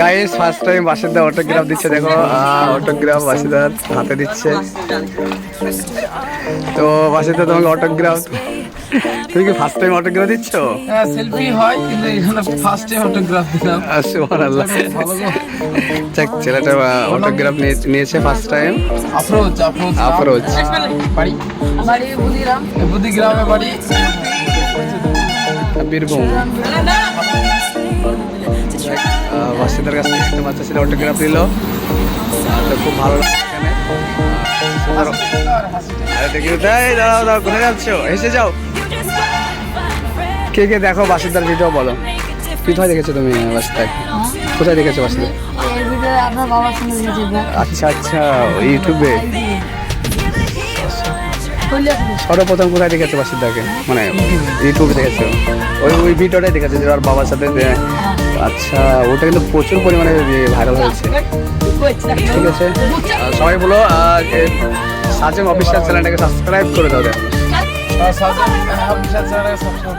Guys first time বাসিন্দা autograph দিচ্ছে দেখো। অটোগ্রাফ বাসিদার হাতে দিচ্ছে। তো বাসিদা তোমাকে অটোগ্রাফ তুমি কি ফার্স্ট টাইম অটোগ্রাফ দিচ্ছ? হ্যাঁ সেলফি হয় কিন্তু এখানে ফার্স্ট টাইম অটোগ্রাফ দিলাম। সুবহানাল্লাহ। দেখ ছেলেটা অটোগ্রাফ নিয়েছে ফার্স্ট টাইম আফরোজ আফরোজ আফরোজ। বাড়ি? বাড়ি বুঝিলাম বুদ্ধি গ্রামে বাড়ি। বীরভূম। বাসিদার কাছ থেকে একটা বাচ্চা ছেলে অটোগ্রাফ নিল খুব ভালো দাঁড়াও কোথায় যাচ্ছ এসে যাও। কে কে দেখো বাসিদার ভিডিও বলো। কোথায় দেখেছ তুমি বাসিদার কোথায় দেখেছ বাসিদার আচ্ছা আচ্ছা ইউটিউবে সর্বপ্রথম কোথায় দেখেছ বাসিদাকে মানে ইউটিউবে দেখেছ? ওই ওই ভিডিওটাই দেখেছ, যে বাবার সাথে আচ্ছা ওটা কিন্তু প্রচুর পরিমাণে ভাইরাল হয়েছে। ঠিক আছে? সবাই বলো সাজেম অফিসিয়াল চ্যানেলটাকে সাবস্ক্রাইব করে দাও সাজেম অফিসিয়াল চ্যানেলটাকে চ্যানেল সাবস্ক্রাইব